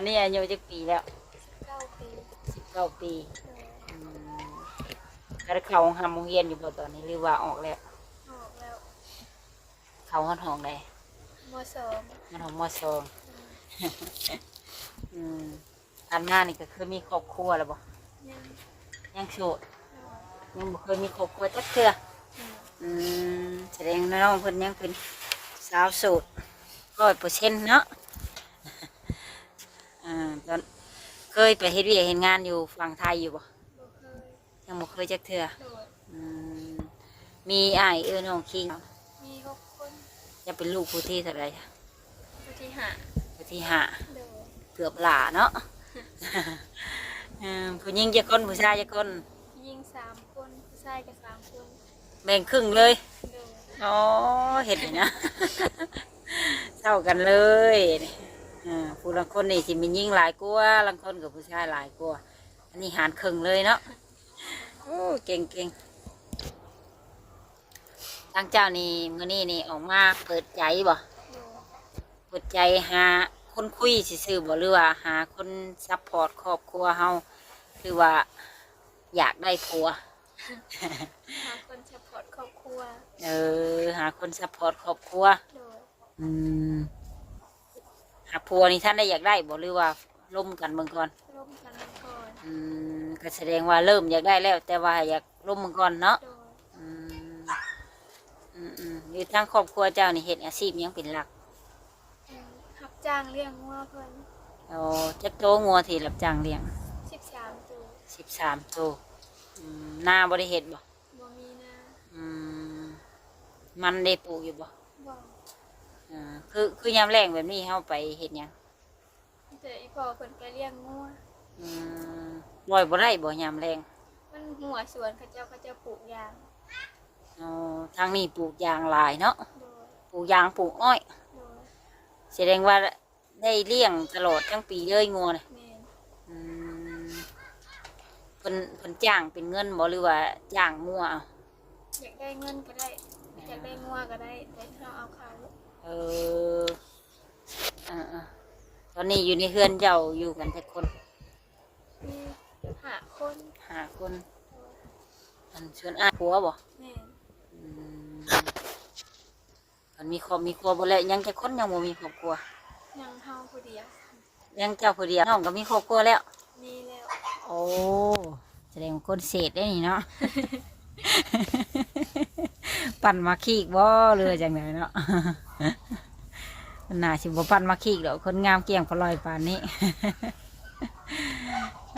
อนนี้อายุจักปีแล้วเก้าปีสิบเก้าปีโดยอืมแล้วเขาหำโรงเรียนอยู่บ่ตอนนี้หรือว่าออกแล้ว ออกแล้วเขาห้องห้องใดมสองมันของมอสองอืมอันหน้านี่ก็คือมีครอบครัวแล้วบ่ยังยังโสดโดยยังบ่เคยมีครอบครัวจักเทื่ออืมอืมแสดงว่าน้องเพิ่นยังเป็นสาวโสดร้อยเปอร์เซ็นต์เนาะ อ่าตอนเคยไปเฮ็ดเวียกเฮ็ดงานอยู่ฝั่งไทยอยู่บ่บ่เคยยังบ่เคยจักเทื่อโดยอืมมีอ้ายเอ้อน้องคิงมีหกคนจะเป็นลูกผู้ที่เท่าไหร่ผู้ที่หาผู้ที่ห้าโดยเกือบหลาเนาะอืมผู้หญิงจะคนผู้ชายจะคนยิงสามคนผู้ชายกับสามคนแบ่งครึ่งเลย โดย อ๋อเห็นไหมนะ เท่ากันเลย อ่าผู้ลังคนนี่สิมียิ่งหลายกว่าลังคนกับผู้ชายหลายกว่าอันนี้หารครึ่งเลยเนาะโอ้เก่งเก่งทางเจ้านี่มื้อนี้นี่ออกมาเปิดใจบ่โดยเปิดใจหาคนคุยซื่อๆบ่หรือว่าหาคนซัพพอร์ตครอบครัวเฮาหรือว่าอยากได้ผัว หาคนเฉพาะครอบครัว เออ หาคนซัพพอร์ตครอบครัว โดย อืม หาผัวนี่ท่านได้อยากได้บ่หรือว่าล่มกันเบิ่งก่อนร่วมกันก่อนอืมก็แสดงว่าเริ่มอยากได้แล้ว แต่ว่าอยากล่มเบิ่งก่อนเนาะโดยอืมอืมอืมอยู่ทางครอบครัวเจ้านี่เฮ็ดอาชีพหยังเป็นหลักอืมรับจ้างเลี้ยงงัวเพิ่นเอาจักโตงัวที่รับจ้างเลี้ยงสิบสามตัวสิบสามโตวอืมหน้าบ่ได้เฮ็ดบ่บ่มีนะ อืมมันได้ปลูกอยู่บ่บ่ อ่าคือคือยามแรงแบบนี้เฮาไปเฮ็ดหยังแต่อีพ่อเพิ่นไปเลี้ยงงัวอืมบ่อยบ่ได้บ่ยามแรงมันหัวสวนเขาเจ้าเขาเจ้าปลูกยางอ๋อทางนี้ปลูกยางหลายเนาะโดยปลูกยางปลูกอ้อยโดยแสดงว่าได้เลี้ยงตลอดทั้งปีเลยงัวน่ะแม่นอืมเพิ่นเพิ่นจ้างเป็นเงินบ่หรือว่าจ้างงัวเอา อยากได้เงินก็ได้ อยากได้งัวก็ได้แต่เราเอาเขา เอออ่าๆตอนนี้อยู่ในเฮือนเจ้าอยู่กันแต่คนมีหาคนหาคน อันชวนอ้ายผัวบ่แม่นอืมมันมีครอบมีครัวบ่แล้วยังแต่คนยังบ่มีครอบครัว ยังเฮาผู้เดียวยังเจ้าผู้เดียวน้องก็มีครอบครัวแล้ว มีแล้วโอ้แสดงว่าคนเศษได้นี่เนาะ ปั่นมาขีกบ่เรือจังไหนเนาะมันน่าสิบ่ปั่นมาขีกดอกคนงามเกลี่ยงพลอยปานนี้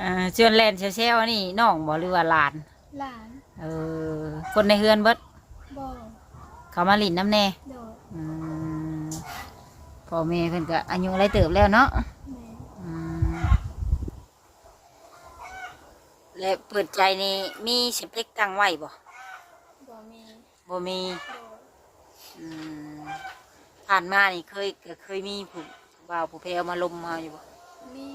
อ่าชวนแลนเซลๆนี่น้องบ่หรือว่าหลาน หลานเออ คนในเฮือนเบิดบ่เขามาหลินน้ำแน่โดยอืมพ่อแม่เพิ่นก็อายุไรเติบแล้วเนาะแม่นอืมและเปิดใจนี่มีสเปคตั้งไว้บ่บ่มี บ่มีโดยอืมผ่านมานี่เคยก็เคยมีผู้บ่าวผู้เพลมาลมมาอยู่บ่มี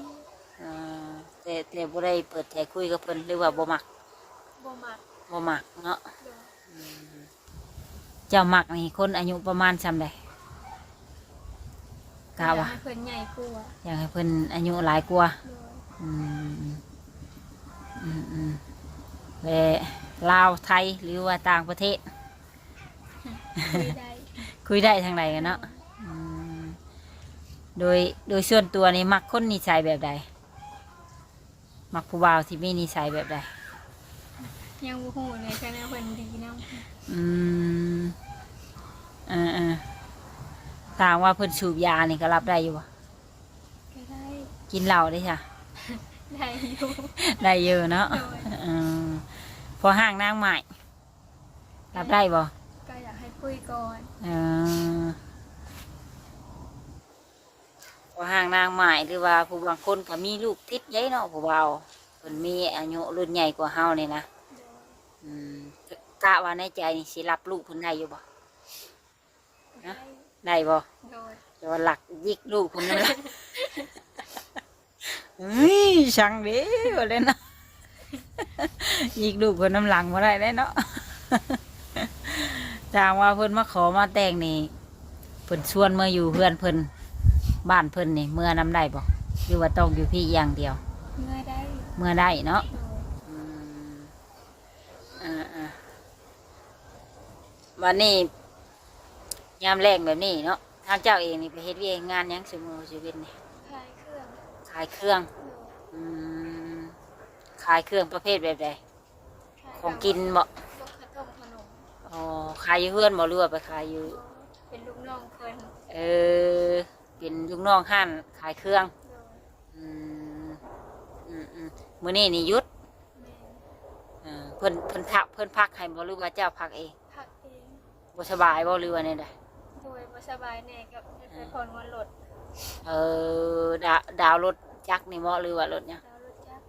อ่าแต่แต่บ่ได้เปิดใจคุยกับเพิ่นหรือว่าบ่มักบ่มักบ่มักเนาะโดยเจ้ามักนี่คนอายุประมาณซำใดกะอยว่าให้เพิ่นใหญ่กว่าอยากให้เพิ่นอายุหลายกว่า โดยอืมอืมอืมและลาวไทยหรือว่าต่างประเทศ คุยได้คุยได้ทางไหนกันเนาะอืมโดยโดยส่วนตัวนี่มักคนนิสัยแบบใด มักผู้บ่าวที่มีนิสัยแบบใด ยังบ่ฮู้เลยคะแนนเพิ่นดีนำอืมอ่าอ่าถามว่าเพิ่นสูบยานี่ก็รับได้อยู่บ่ก็ได้กินเหล้าได้ใช่ได้อยู่ได้เยอะเนาะโดยอืมพอห้างนางใหม่รับได้บ่ก็อยากให้ คุยก่อนเออพอห่างนางใหม่หรือว่าผู้บางคนก็มีลูกติดยัยเนาะผู้เบาเพิ่นมีอายุรุ่นใหญ่กว่าเฮานี่นะโดยอืมกะว่าในใจนี่สิรับลูกเพิ่นได้อยู่บ่ได้ได้บ่โดยจะว่าหลักยิกลูกเพิ่นนั่นล่ะเฮ้ยช่างเด้ว่าเล่นเนาะยิกลูกเพิ่นน้ำหลังบ่ได้ได้เนาะ จางว่าเพิ่นมาขอมาแต่งนี่เพิ่นชวนมาอยู่เพื่อนเพิ่นบ้านเพิ่นนี่เมื่อนำได้บ่ไหรือว่าต้องอยู่พี่อย่างเดียว เมื่อได้เมื่อได้เนาะโดยอืมอ่าอ่าวันนี้ยามแรงแบบนี้เนาะทางเจ้าเองนี่ไปเฮ็ดเวียกงานหยังสมมือชีวิตนี่คลายเครื่องขายเครื่องโดยอืมขายเครื่องประเภทแบบใดคลายของกินบ่พวกขนมขนม อ๋อขายอยู่เพื่อนบ่หรือว่าไปขายอยู่ เป็นลูกน้องเพิ่นเออ เป็นลูกน้องห้านขายเครื่อง โดยอืมอืมอืมมื้อนี้นี่หยุดแม่เออเพิ่นเพิ่นพักเพิ่นพักให้บ่หรือว่าเจ้าพักเองพักเองบ่สบายบ่หรือว่าแนวใดโดยบ่สบายแน่กับไปผ่อนวันรถเออดาวดาวรถจักรนี่บ่หรือว่ารถเนี่ยงดาวรถจักร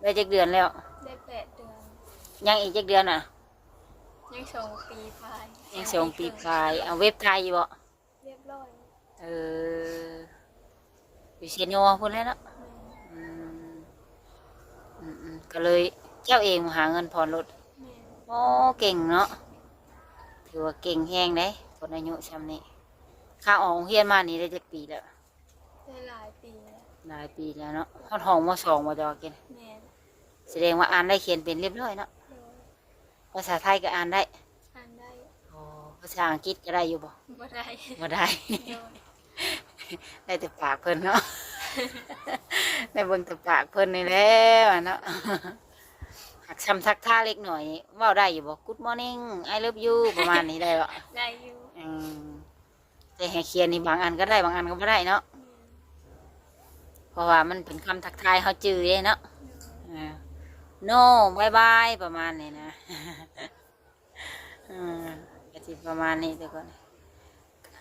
ได้จักเดือนแล้ว ได้แปดเดือนยังอีกจักเดือนอะ ยังสองปีพายยังสองปีปลายเอาเว็บไทยอยู่บ่เรียบร้อยเอออยู่เชียนโยพุ่นแล้วเนาะแม่อืมอืมอืมก็เลยเจ้าเองหาเงินผ่อนรถแม่โอ้เก่งเนาะถือว่าเก่งแฮงเด้คนอายุชำนี้ข้าออกโรงเรียนมานี่ได้จักปีแล้วได้หลายปีแล้วหลายปีแล้วเนาะฮอดห้องมสองมจอกินแม่แสดงว่าอ่านได้เขียนเป็นเรียบร้อยเนาะโดย ภาษาไทยก็อ่านได้อ่านได้โอ้ภาษาอังกฤษก็ได้อยู่บ่บ่ได้บ่ได้ โดยได้แต่ปากเพิ่นเนาะ ได้เบิ่งแต่ปากเพิ่นนี่แหล้วอะเนาะหักช้ำทักท่าเล็กหน่อยเว้าได้อยู่บ่ Good morning I love you ประมาณนี้ได้บ่ได้อยู่อืมแต่ให้เขียนนี่บางอันก็ได้บางอันก็บ่ได้เนาะแม่เพราะว่ามันเป็นคำทักทายเฮาจื้อเด้เนาะ อ่า no bye bye ประมาณนี้นะอืมก็สิประมาณนี้ทุกคน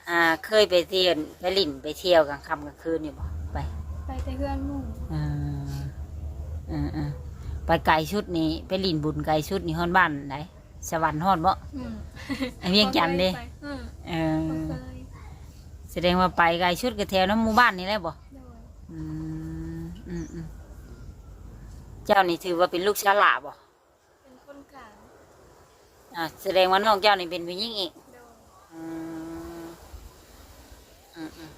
อ่า เคยไปเที่ยวไปลิ่นไปเที่ยวกลางค่ำกลางคืนอยู่บ่ไปไปแต่เพื่อนหมู่อืมอืมอืมไปไกลชุดนี้ ไปลินบุญไกลชุดนี้ฮอนบ้านไหนสวรรค์ฮอดบ่อืมไอเวียงจันทน์เด้บ่คยไปอืมเอบ่อเคยแสดงว่าไปไกลชุดก็แถวน้ำหมู่บ้านนี่แหละบ่โดยอืมอืมอืม เจ้านี่ถือว่าเป็นลูกชาลาบ่เป็นคนกลางอ่าแสดงว่าน้องเจ้านี่เป็นผู้หญิงอีกโดยอืมอืมอืม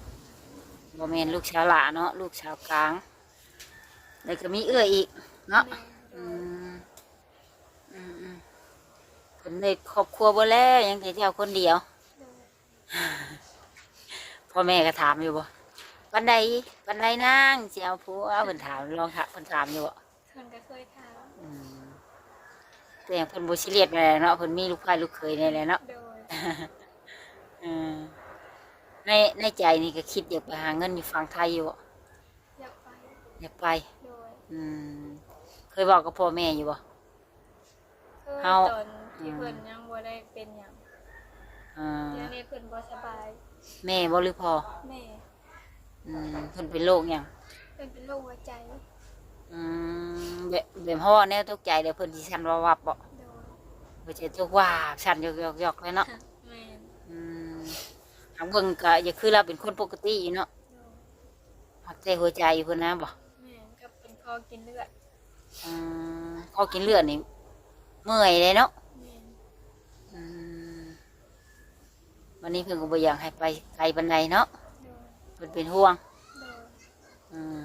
บ่แม่นลูกชาวลาเนาะลูกชาวกลางแล้วก็มีเอื้ออีก เนาะแม่โดอืยมอืมอืมเพิ่นได้ครอบครัวบ่แล้วยังแต่เจ้าคนเดียว โดยพ่อแม่ก็ถามอยู่บ่ปันใดปันใดนางสิเอาผัวเพิ่นถามลองถามเพิ่นถามอยู่บ่เพิ่นก็เคยถามอืมแต่ยังเพิ่นบ่ซีเรียสแม่เนาะเพิ่นมีลูกชายลูกเขยนี่แหละเนาะโดยอืมในในใจนี่ก็คิดอยากไปหาเงินอยู่ฝั่งไทยอยู่บ่อยากไปอยากไป โดยอืม เคยบอกกับพ่อแม่อยู่บ่ เคยเฮา ตอนที่เพิ่นยังบ่ได้เป็นหยังอ่าเดี๋ยวนี้เพิ่นบ่สบายแม่บ่หรือพ่อแม่อืมเพิ่นเป็นโรคหยังเพิ่นเป็นโรคหัวใจ อืมแบบแบบพ่อแน่ตกใจเดี๋ยวเพิ่นสิสั่นว่าวับบ่โดยบ่ใช่ตกว่าบสั่นยอกๆๆเลยเนาะแม่นอืมทางเบิ่งก็อย่าคือเราเป็นคนปกติอยู่เนาะโดยหักใจหัวใจอยู่เพิ่นนะบ่แม่นก็เป็นคอกินเลือดอืมพอกินเลือดนี่เมื่อยเลยเนาะ แม่นอืมวันนี้เพิ่นก็บ่อยากให้ไปไกลปานใดเนาะโดยเพิ่นเป็นห่วง โดย อืม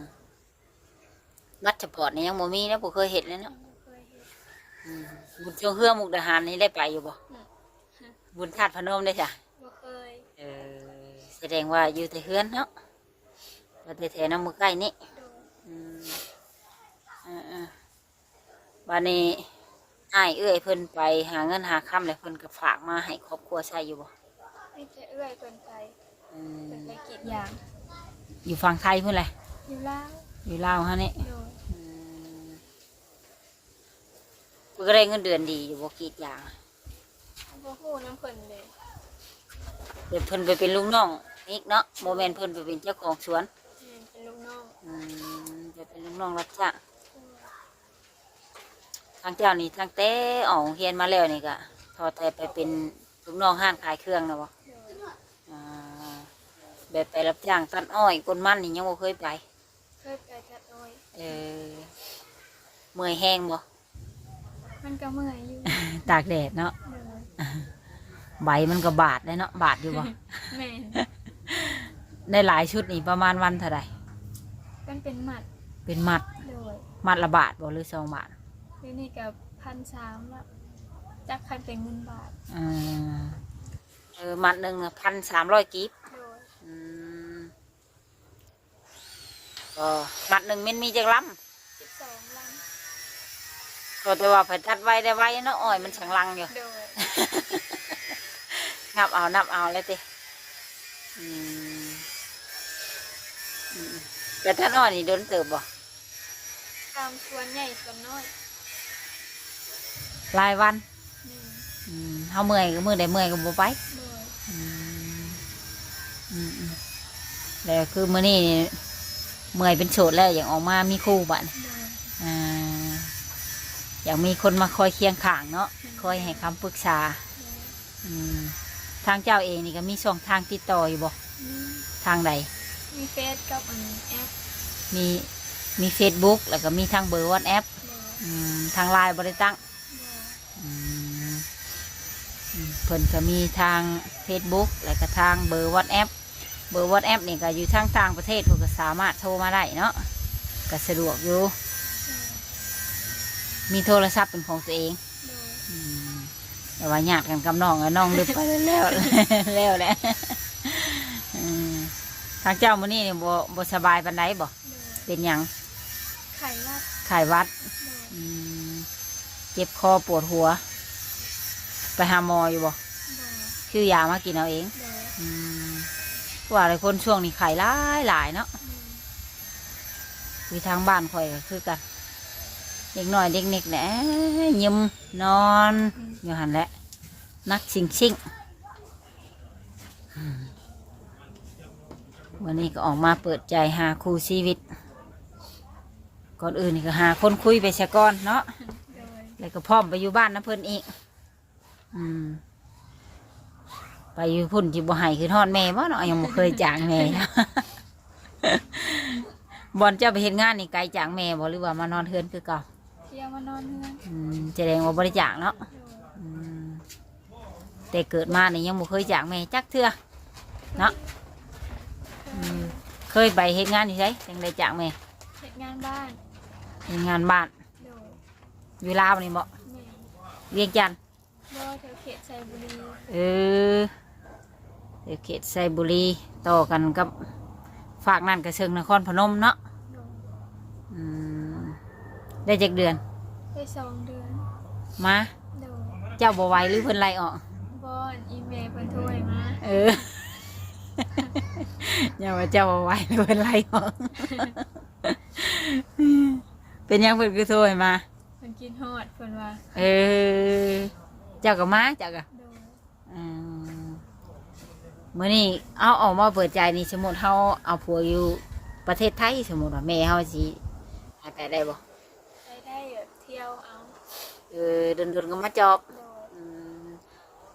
มัดสปอร์ตนี่ยังบ่มีนะบ่เคยเห็นเลยยัเนาะงบ่เคยเห็นอืมบุญช่วงเฮือมุกดาหารนี่ได้ไปอยู่บ่อืมบุญธาตุพนมได้จ้ะบ่เคยเออแสดงว่าอยู่แต่เฮือนเนาะว่าแต่แถวน้ำมือใกล้นี่โดยอืมอ่าๆบัดนี้อ้ายเอื้อยเพิ่นไปหาเงินหาค่ำแล้วเพิ่นก็ฝากมาให้ครอบครัวใช้อยู่บ่มีแต่เอื้อยเพิ่นไปอืมเพิ่นไปกรีดยางอยู่ฝั่งไทยพุ่นแหละอยู่ลาว อยู่ลาวฮะนี่โดยอืมเพิ่นก็ได้เงินเดือนดีอยู่บ่กรีดยางบ่ฮู้น้ำเพิ่นเลยเดี๋ยวเพิ่นไปเป็นลูกน้องอีกเนาะโมเมนเพิ่นไปเป็นเจ้าของสวนแม่นเป็นลูกน้องอืมจะเป็นลูกน้องรับจ้างทางเจ้านี่ทางเต้ออกโรงเรียนมาแล้วนี่ก็ทอแต่ไปเป็นลูกน้องห้างขายเครื่องนะบ่โดยอ่าแบบไปรับจ้างตัดอ้อยกนมันนี่ยังบ่เคยไป เคยไปจัดอ้อ ยเออเมื่อยแห้งบ่มันก็เมื่อยอยู่ตากแดดเนาะโดยใบมันก็บาดเลยเนาะบาดอยู่บ่ แม่นได้หลายชุดนี่ประมาณวันเท่าไหร่มันเป็นหมัดเป็นมัดโดยมัดละบาทบ่หรือสองบาทเดี๋ยวนี้กับพันสามละจักคันเป็นเงินบาท อ่าเออมัดหนึ่งพันสามร้อยกีบ โดย อืม ก็มัดหนึ่งมันมีจักลสิบสองลังำก็แต่ว่าเผัดทัดไว้ได้ไว้เนาะอ้อยมันฉังลังอยู่โดยนับเอานับเอาเลยติอืมอืมแต่ท่านอ้อยนี่โดนเติบบ่ตามส่วนใหญ่ส่วนน้อยรายวัน หนึ่งอืมเฮาเมื่อยก็มือได้เมื่อยก็บ่ไป โดยอืมอืมอืมแล้วคือมื้อนี้นี่ เมื่อยเป็นโสดแล้วอย่างออกมามีคู่บัดนี้โดยอ่าอยากมีคนมาคอยเคียงข้างเนาะคอยให้คำปรึกษาโดยอืมทางเจ้าเองนี่ก็มีช่องทางติดต่ออยู่บ่อืมทางใด มีเฟซกับอันแอปมีมี Facebook แล้วก็มีทางเบอร์วอทแอปโดยทางไลน์บริตั้งโดยอืมอืมเพิ่นก็มีทาง Facebook แล้วก็ทางเบอร์วอทแอป เบอร์วอทแอปนี่ก็อยู่ทางต่างประเทศเพิ่นก็สามารถโทรมาได้เนาะก็สะดวกอยู่โดยมีโทรศัพท์เป็นของตัวเองโดยอืมแต่ว่าญาติกันกับน้องก็น้องดึกไปแล้ว แล้วแหละอืมทางเจ้ามื้อนี้นี่บ่บ่สบายปานใดบ่โดยเป็นหยังไข่วัดไข้หวัด โดยอืมเจ็บคอปวดหัว ไปหาหมออยู่บ่โดยชื่อยามากินเอาเอง โดยอืม ว่าอะไรคนช่วงนี้ไข้หลายหลายเนาะอืมวิทางบ้านข่อยก็คือกันเด็กหน้อยเด็กเน็กแหนะยิ้มนอนอยู่หันแหละ นักชิงชิงอืมวันนี้ก็ออกมาเปิดใจหาคู่ชีวิต ก่อนอื่นก็หาคนคุยไปซะก่อนเนาะแล้วก็พร้อมไปอยู่บ้านน้ำเพิ่นอีก อืม ไปอยู่พุ่นที่บ่ให้คือทอดแม่บ่เนาะยังบ่เคยจ้างแม่ บอลเจ้าไปเฮ็ดงานนี่ไกลจากแม่บ่หรือว่ามานอนเทือนคือเก่าเที่ยวมานอนเฮือนอืมแสดงว่าบ่ได้จ้างเนาะโดยอืมแต่เกิดมานี่ยังบ่เคยจ้างแม่จักเทื่อเนาะอืมเคยไปเฮ็ดงานที่ไสจังได้จ้างแม่เฮ็ดงานบ้านเฮ็ดงานบ้านโดยอยู่ลาวนี่บ่แม่เวียงจันทน์บ่แถวเขตไซบุรี เออ เดี๋ยวเขตไซบุรีต่อกันกับฝากนั่นกระเชิงนครพนมเนาะโดยอืมได้จากเดือน ได้สองเดือนมาโดยเจ้าบไหวหรือเพิ่นไล่ออก บอนอีเมลเพิ่นโทรให้มาเออ อย่าว่าเจ้าบไหวหรือเพิ่นไล่ออก เป็นยังเพิ่นคือโทรให้มาเพิ่นกินฮอดเพิ่นว่า เออ เจ้าก็มาเจ้าก็โดยอืม มื่อนี้เอาออกมาเปิดใจนี่สมมติเฮาเอาผัวอยู่ประเทศไทยสมมติว่าแม่เฮาสิหายไปได้บ่ได้ได้แบบเที่ยวเอาเออเดินๆก็มาจอบโดยอืม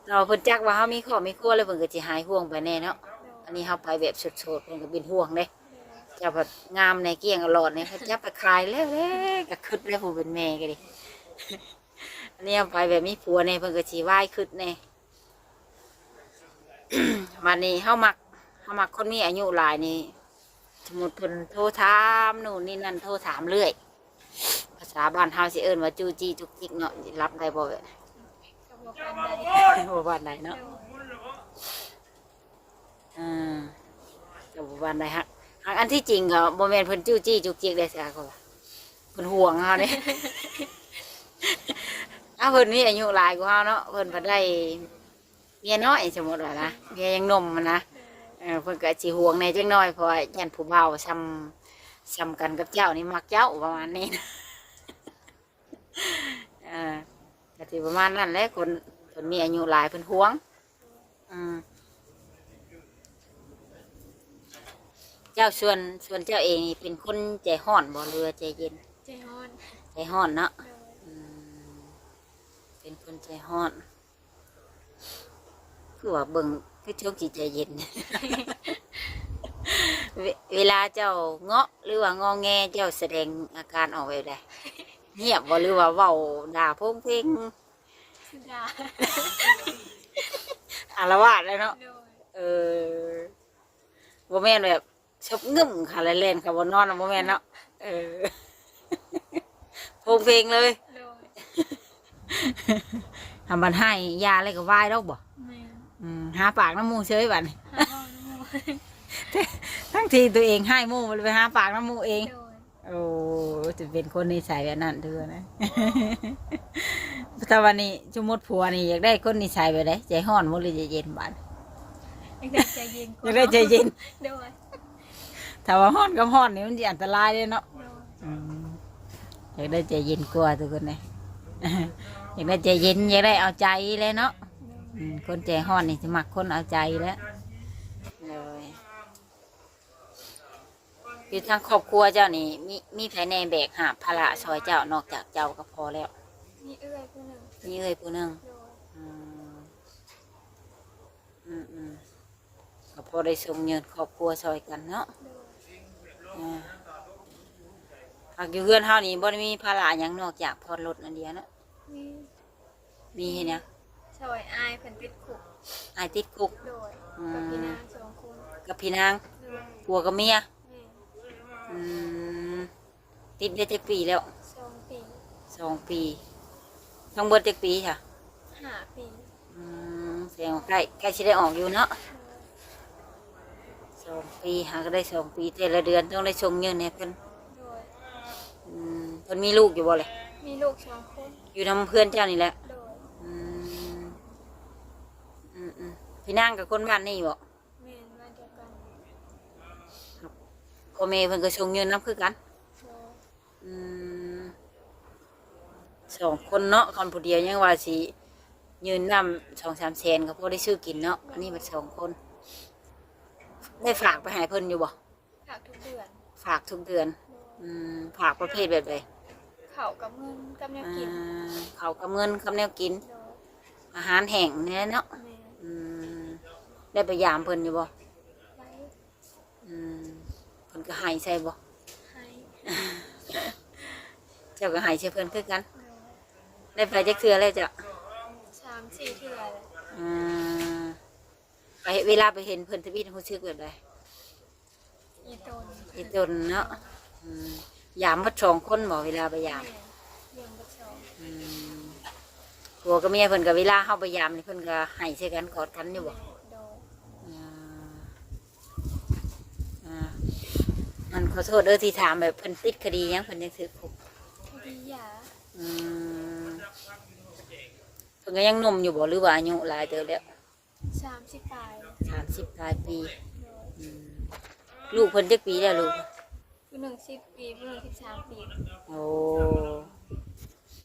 เราเพิ่นจักว่าเฮามีครอบมีครัวแล้วเพิ่นก็สิหายห่วงไปแน่เนาะโดอัยนนี้เฮาไปแบบสดๆเพิ่นก็เป็นห่วงเด้โดยเจ้าแบบงามในเกี้ยงอลอดเนี่ยเขาจับไปคลายแล้วเด้ก็คึดแล้วผู้เป็นแม่ก็ดิ อันนี้เอาไปแบบมีผัวเนี่ยเพิ่นก็สิไหว้คึดแน่ วันนี้เฮามักเฮามักคนมีอายุหลายนี่สมมุติเพิ่นโทรถามนู่นนี่นั่นโทรถามเรื่อย ภาษาบ้านเฮาสิเอิ้นว่าจูจีจุกจิกเนาะรับได้บ่เว้ยก็บอกกันได้บ่บ้านใดเนาะโดยอ่าก็บ่บ้านใดฮะอันอันที่จริงก็บ่แม่นเพิ่นจู้จี้จุกจิกได้ซะก็ว่าเพิ่นห่วงเฮาเด้เอาเพิ่นมีอายุหลายกว่าเฮาเนาะเพิ่นบ่ได้ เมียน้อยสมมุติว่านะเมียยังหนมมันนะเออเพิ่นก็สิห่วงในจังน้อยเพราะว่ายันผู้เฒ่าซ้ำซ้ำกันกับเจ้านี่มักเจ้าประมาณนี้นะเออก็สิประมาณนั้นแหละคนคนมีอายุหลายเพิ่นห่วงอืมเจ้าส่วนส่วนเจ้าเองนี่เป็นคนใจห้อนบ่เรือใจเย็น ใจฮอนใจห้อนเนาะโดย อืมเป็นคนใจห้อน คือว่าเบิ่งคือช่วงจิตใจเย็น เวเวลาเจ้าเงาะหรือว่างอแงเจ้าแสดงอาการออกแบบใดเงียบบ่หรือว่าเว้าด่าพงเพลงสุดาอารวาสเลยเนาะโดยเออบ่แม่นแบบชบงึ่มค่ะเล่นๆค่ะบนนอนนะโมแมนเนาะเออโพงเพลงเลยโดย ทำบันให้ยาอะไรก็ไหว้ดอกบ่แม่นอืม หาปากน้ำมูเฉยบัดนี้หาเว้าน้ำหมูทั้งทีตัวเองให้หมูมันไปหาปากน้ำมูเอง โดยโอ้จะเป็นคนนิสัยแบบนั้นเด้อนะ แต่วันนี้สมมติผัวนี่อยากได้คนนิสัยแบบไหนใจห้อนมุหรือใจเย็นบ้านอยากได้ใจเย็นกอว่า ยากได้ใจเย็น โดยถ้าว่าห้อนกับห้อนนี่มันจะอันตรายเลยเนาะโดยอืมอยากได้ใจเย็นกว่าทุกคนเลยอยากได้ใจเย็นอยากได้เอาใจเลยเนาะโดย อืมคนใจห้อนนี่จะมักคนเอาใจแล้วเลยคือทางครอบครัวเจ้านี่มีมีภายในแบกหาบภาระซอยเจ้านอกจากเจ้าก็พอแล้ว มีเอื้อยผู้หนึ่งมีเอ้ยผู้หนึงโดยอืมอืมอืมก็พอได้ส่งเงินครอบครัวซอยกันเนาะโดยอ่าหากอยู่เพื่อนเฮานี่บ่ได้มีภาระหยังนอกจากพอรถอันเดียวเนาะมีมีเห็นเนี่ย ซอยอายเพิ่นติดคุกอายติดคุก โดยอืม กับพี่นางสองคนกับพี่นางโดยผัวกับเมียแม่อืมติดได้จักปีแล้วสองปีสองปีทั้งเบิดจักปีค่ะห้าปีอืมแสดงว่าใกล้ใกล้สิได้ออกอยู่เนาะโดยสองปีหาก็ได้สองปีแต่ละเดือนต้องได้ส่งเงินให้เพิ่นโดยอืมเพิ่นมีลูกอยู่บ่เลยมีลูกสองคนอยู่นำเพื่อนเจ้านี่แหละ โดย อืมอืมอืม พี่นางกับคนบ้านนี่บ่แม่นมาเดียวกันพ่อแม่เพิ่นก็ส่งเงินนํคือกันโดยอืมสองคนเนาะคนผู้เดียวยังว่าสิยืนนำสองสามแสนก็พอได้ซื้อกินเนาะอันนี้มันสองคน ได้ฝากไปให้เพิ่นอยู่บ่ฝากทุกเดือนฝากทุกเดือน โดยอืมฝากประเภทแบบใดเขากับเงินกับแนวอ่กินาเขาวกับเงินกับแนวกิน โดยอาหารแห้งนี่แหละเนาะ แม่อืม ได้ไปยามเพิ่นอยู่บ่ไว้อืมเพิ่นก็ให้ใส่บ่ให้เจ้าก็ให้ใส่เพิ่นคือกัน โดยได้ไปจักเทื่อแล้วจ้ะสามสี่เทื่อเลยอืมไปเวลาไปเห็นเพิ่นทวีตรู้สึกแบบใดอีตนอีตนเนาะอืมยามวัดสองคนบ่เวลาไปยามแม่เลี้ยงบักชองอืมผัวกับเมียเพิ่นก็เวลาเฮาไปยามนี่เพิ่นก็ให้ใส่กันกอดกันอยู่บ่ โดย อ่าอ่ามั นขอโทษเด้อที่ถามแบบเพิ่นติดคดีหยังเพิ่นยังถือคุกคดีหยาอืมเพิ่นก็ยังหนมอยู่บ่หรือว่าอายุหลายเติบแล้วสามสิบปลายสามสิบปลายปีโดยอืมลูกเพิ่นจักปีแล้วลูก ผู้หนึ่งสิบปีผู้หนึ่งสิบสามปีโอ้